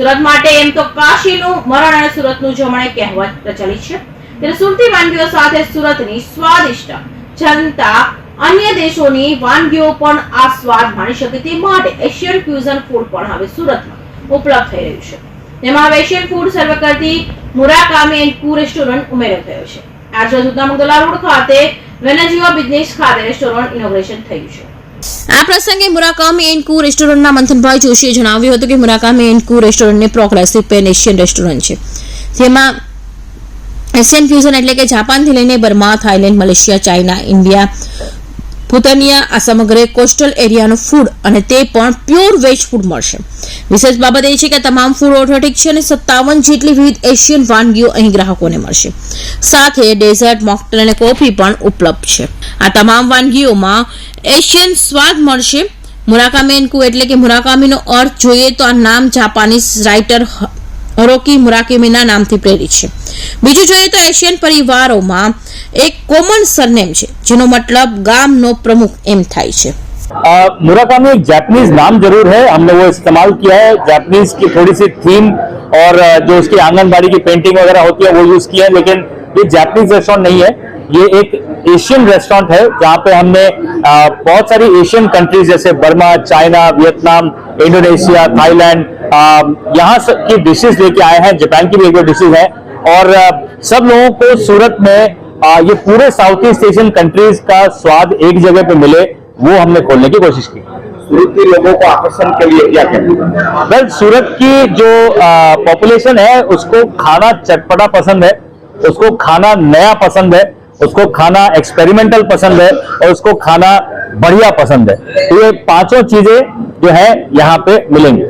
સુરત માટે એમ તો કાશીનું મરણ અને સુરતનું જમણે કહેવત પ્રચલિત છે. ત્યારે સુરતી વાનગીઓ સાથે સુરતની સ્વાદિષ્ટ જનતા અન્ય દેશોની વાનગીઓ પણ આ સ્વાદ માણી શકે તે માટે એશિયન ફ્યુઝન ફૂડ પણ હવે સુરતમાં ઉપલબ્ધ થઈ રહ્યું છે. તેમાં હવે એશિયન ફૂડ સર્વ કરતી મુરાકામે એન્ડ કુ રેસ્ટોરન્ટ ઉમેરો થયો છે. આજ રોજ મંગલા રોડ ખાતે વેનેજીઓ બિઝનેસ ખાતે રેસ્ટોરન્ટ ઇનોગ્રેશન થયું છે. આ પ્રસંગે મુરાકામી એન્ડ કુ રેસ્ટોરન્ટના મંથનભાઈ જોશીએ જણાવ્યું હતું કે મુરાકામી એન્ડ કુ restaurant progressive pan Asian restaurant છે. જેમાં એશિયન ફ્યુઝન એટલે કે જાપાનથી લઈને Burma, Thailand, Malaysia, China, India ભૂતાનિયા, આ સમગ્ર કોસ્ટલ એરિયાનું ફૂડ અને તે પણ પ્યોર વેજ ફૂડ મળશે. વિશેષ બાબત એ છે કે તમામ ફૂડ ઓથોટિક છે અને સત્તાવન જેટલી વિવિધ એશિયન વાનગીઓ અહીં ગ્રાહકોને મળશે. સાથે ડેઝર્ટ મોકટેલ અને કોફી પણ ઉપલબ્ધ છે. આ તમામ વાનગીઓમાં એશિયન સ્વાદ મળશે. મુરાકામેનકુ એટલે કે મુરાકામીનો અર્થ જોઈએ તો આ નામ જાપાનીઝ રાઇટર હરોકી મુરાકામીના નામથી પ્રેરિત છે બીજું જોઈએ તો એશિયન પરિવારોમાં એક કોમન સરનેમ છે જેનો મતલબ ગામનો પ્રમુખ એમ થાય છે आ, मुराकामी एक जापानीज नाम जरूर है हमने वो इस्तेमाल किया है जापानीज की थोड़ी सी थीम और अ, जो उसकी आंगनबाड़ी की पेंटिंग वगैरह होती है वो यूज किया है लेकिन ये जापानीज रेस्टोरेंट नहीं है ये एक एशियन रेस्टोरेंट है जहाँ पे हमने बहुत सारी एशियन कंट्रीज़ जैसे Burma China Vietnam Indonesia Thailand यहाँ की डिशेज लेके आए हैं जापान की भी एक दो डिशेज हैं। और सब लोगों को सूरत में ये पूरे साउथ ईस्ट एशियन कंट्रीज़ का स्वाद एक जगह पे मिले वो हमने खोलने की कोशिश की। सूरत के लोगों को आकर्षण के लिए क्या क्या वेल सूरत की जो पॉपुलेशन है उसको खाना चटपटा पसंद है उसको खाना नया पसंद है। उसको खाना एक्सपेरिमेंटल पसंद है और उसको खाना बढ़िया पसंद है। तो ये पाँचों चीज़ें जो है यहाँ पे मिलेंगी।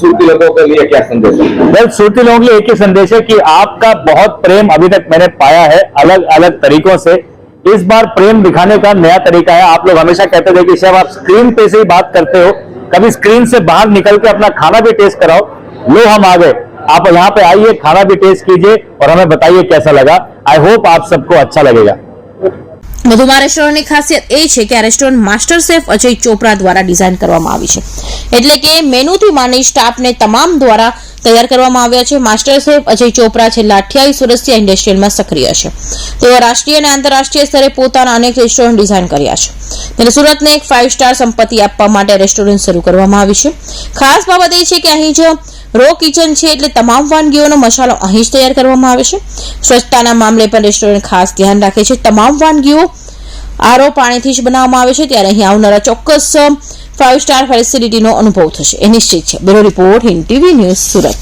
सूरती लोगों के लिए क्या संदेश है? वेल सूरती लोगों के लिए एक ही संदेश है कि आपका बहुत प्रेम अभी तक मैंने पाया है अलग अलग तरीकों से। इस बार प्रेम दिखाने का नया तरीका है। आप लोग हमेशा कहते थे कि शायद आप स्क्रीन पे से ही बात करते हो। कभी स्क्रीन से बाहर निकल के अपना खाना भी टेस्ट कराओ। लो हम आ गए। आप यहाँ पे आइए खाना भी टेस्ट कीजिए और हमें बताइए कैसा लगा आई होप आप सबको अच्छा लगेगा વધુમાં રેસ્ટોરન્ટની ખાસિયત એ છે કે આ restaurant master chef Ajay Chopra દ્વારા ડિઝાઇન કરવામાં આવી છે એટલે કે મેનુથી માંડી સ્ટાફને તમામ દ્વારા તૈયાર કરવામાં આવ્યા છે માસ્ટર શેફ અજય ચોપરા છેલ્લા અઠ્યાવીસ વર્ષથી આ ઇન્ડસ્ટ્રીયલમાં સક્રિય છે તેઓ રાષ્ટ્રીય અને આંતરરાષ્ટ્રીય સ્તરે પોતાના અનેક રેસ્ટોરન્ટ ડિઝાઇન કર્યા છે ત્યારે સુરતને એક ફાઇવ સ્ટાર સંપત્તિ આપવા માટે રેસ્ટોરન્ટ શરૂ કરવામાં આવી છે ખાસ બાબત એ છે કે અહીં જો રો કિચન છે એટલે તમામ વાનગીઓનો મસાલો અહીં જ તૈયાર કરવામાં આવે છે. સ્વચ્છતાના મામલે પણ રેસ્ટોરન્ટ ખાસ ધ્યાન રાખે છે. તમામ વાનગીઓ આરો પાણીથી જ બનાવવામાં આવે છે. ત્યારે અહીં આવનારા ચોક્કસ ફાઇવ સ્ટાર ફેસિલિટીનો અનુભવ થશે. એ નિશ્ચિત છે. Bureau report Hind TV news Surat.